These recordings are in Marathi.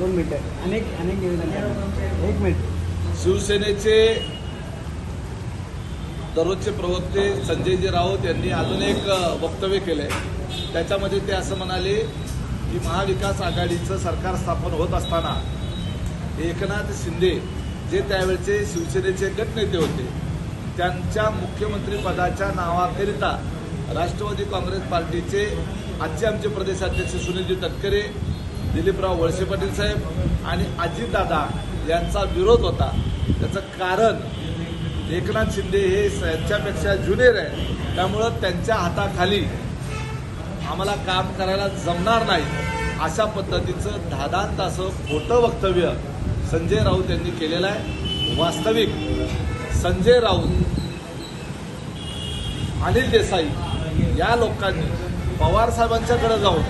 दोन मिनिटं. अनेक अनेक निवेदन एक मिनिट. शिवसेनेचे दररोजचे प्रवक्ते संजयजी राऊत यांनी अजून एक वक्तव्य वक्तव्य केलंय. त्याच्यामध्ये ते असं म्हणाले की महाविकास आघाडीचं सरकार स्थापन होत असताना एकनाथ शिंदे जे त्यावेळचे शिवसेनेचे गटनेते होते त्यांच्या मुख्यमंत्रीपदाच्या नावाकरिता राष्ट्रवादी काँग्रेस पार्टीचे आजचे आमचे प्रदेशाध्यक्ष सुनीलजी तटकरे दिलीपराव वळसे पाटील साहेब आणि अजितदादा यांचा विरोध होता. त्याचं कारण एकनाथ शिंदे हे यांच्यापेक्षा ज्युनियर आहे त्यामुळं त्यांच्या हाताखाली आम्हाला काम करायला जमणार नाही अशा पद्धतीचं धादांत असं खोटं वक्तव्य संजय राऊत यांनी केलेलं आहे. वास्तविक संजय राऊत अनिल देसाई या लोकांनी पवार साहेबांच्याकडे जाऊन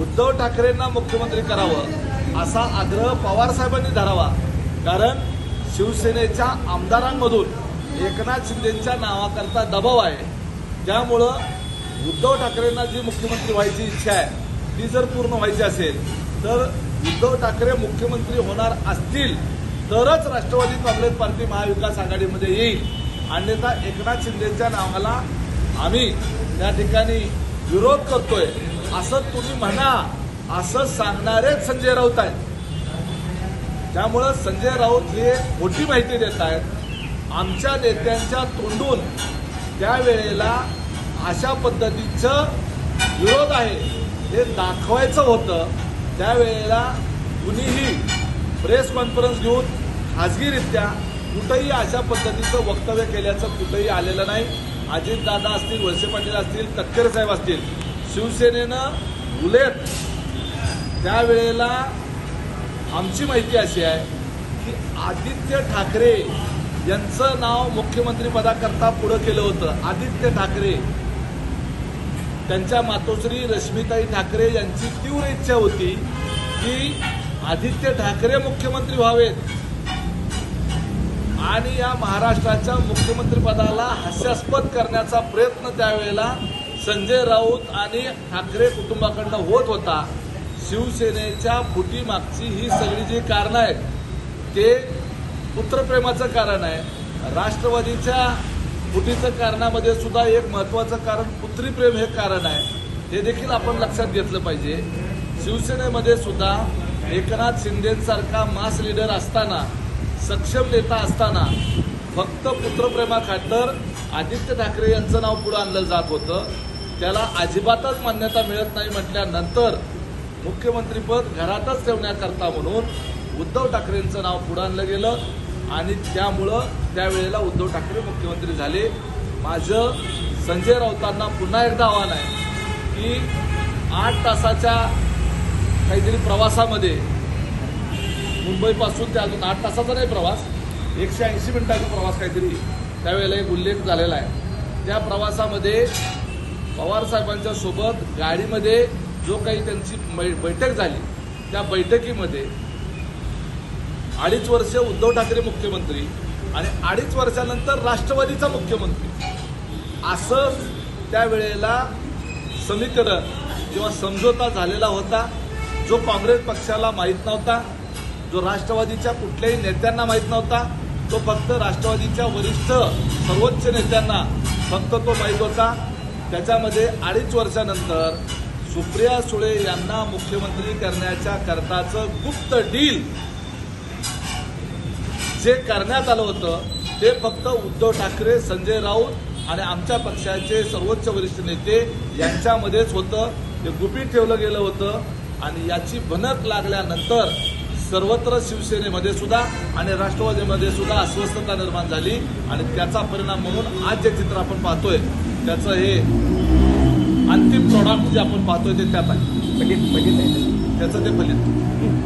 उद्धव ठाकरेंना मुख्यमंत्री करावं असा आग्रह पवार साहेबांनी धरावा. कारण शिवसेनेच्या आमदारांमधून एकनाथ शिंदेच्या नावाकरता दबाव आहे. त्यामुळं उद्धव ठाकरेंना जी मुख्यमंत्री व्हायची इच्छा आहे ती जर पूर्ण व्हायची असेल तर उद्धव ठाकरे मुख्यमंत्री होणार असतील तरच राष्ट्रवादी काँग्रेस पार्टी महाविकास आघाडीमध्ये येईल. अन्यथा एकनाथ शिंदेच्या नावाला आम्ही त्या ठिकाणी विरोध करतोय. असं तुम्ही म्हणा असं सांगणारेच संजय राऊत आहेत. त्यामुळं संजय राऊत हे मोठी माहिती देत आहेत. आमच्या नेत्यांच्या तोंडून त्यावेळेला अशा पद्धतीचं विरोध आहे हे दाखवायचं होतं. त्यावेळेला कुणीही प्रेस कॉन्फरन्स घेऊन खाजगीरित्या कुठंही अशा पद्धतीचं वक्तव्य केल्याचं कुठंही आलेलं नाही. अजितदादा असतील वळसे पाटील असतील तटकरे साहेब असतील. शिवसेनेनं उलेट त्यावेळेला आमची माहिती अशी आहे की आदित्य ठाकरे यांचं नाव मुख्यमंत्री पदाकरता पुढं केलं होतं. आदित्य ठाकरे. त्यांच्या मातोश्री रश्मिताई ठाकरे यांची तीव्र इच्छा होती की आदित्य ठाकरे मुख्यमंत्री व्हावेत. आणि या महाराष्ट्राच्या मुख्यमंत्री पदाला हास्यास्पद करण्याचा प्रयत्न त्यावेळेला संजय राऊत आणि ठाकरे कुटुंबाकडनं होत होता शिवसेनेच्या फुटीमागची ही सगळी जी कारणं आहेत ते पुत्रप्रेमाचं कारण आहे. राष्ट्रवादीच्या फुटीचं कारणामध्ये सुद्धा एक महत्वाचं कारण पुत्रीप्रेम हे कारण आहे. हे देखील आपण लक्षात घेतलं पाहिजे. शिवसेनेमध्ये सुद्धा एकनाथ शिंदेसारखा मास लीडर असताना सक्षम नेता असताना फक्त पुत्रप्रेमाखातर आदित्य ठाकरे यांचं नाव पुढं आणलं जात होतं. त्याला अजिबातच मान्यता मिळत नाही म्हटल्यानंतर मुख्यमंत्रीपद घरातच ठेवण्याकरता म्हणून उद्धव ठाकरेंचं नाव पुढे आणलं गेलं. आणि त्यामुळं त्यावेळेला उद्धव ठाकरे मुख्यमंत्री झाले. माझं संजय राऊतांना पुन्हा एकदा आव्हान आहे की आठ तासाच्या काहीतरी प्रवासामध्ये मुंबईपासून ते अजून आठ तासाचा नाही प्रवास एकशे ऐंशी मिनिटाचा प्रवास काहीतरी त्यावेळेला एक उल्लेख झालेला आहे. त्या प्रवासामध्ये पवारसाहेबांच्या सोबत गाडीमध्ये जो काही त्यांची मै- बैठक झाली त्या बैठकीमध्ये अडीच वर्ष उद्धव ठाकरे मुख्यमंत्री आणि अडीच वर्षानंतर राष्ट्रवादीचा मुख्यमंत्री. असं त्यावेळेला समीकरण किंवा समझोता झालेला होता जो काँग्रेस पक्षाला माहीत नव्हता जो राष्ट्रवादीच्या कुठल्याही नेत्यांना माहीत नव्हता तो फक्त राष्ट्रवादीच्या वरिष्ठ सर्वोच्च नेत्यांना फक्त तो माहीत होता. त्याच्यामध्ये अडीच वर्षानंतर सुप्रिया सुळे यांना मुख्यमंत्री करण्याच्या करताचं गुप्त डील जे करण्यात आलं होतं ते फक्त उद्धव ठाकरे संजय राऊत आणि आमच्या पक्षाचे सर्वोच्च वरिष्ठ नेते यांच्यामध्येच होतं. ते गुपित ठेवलं गेलं होतं आणि याची भनक लागल्यानंतर सर्वत्र शिवसेनेमध्ये सुद्धा आणि राष्ट्रवादीमध्ये सुद्धा अस्वस्थता निर्माण झाली आणि त्याचा परिणाम म्हणून आज जे चित्र आपण पाहतोय त्याचं हे अंतिम प्रॉडक्ट जे आपण पाहतोय ते त्यात आहे. बघित बघितलंय त्याचं ते फलित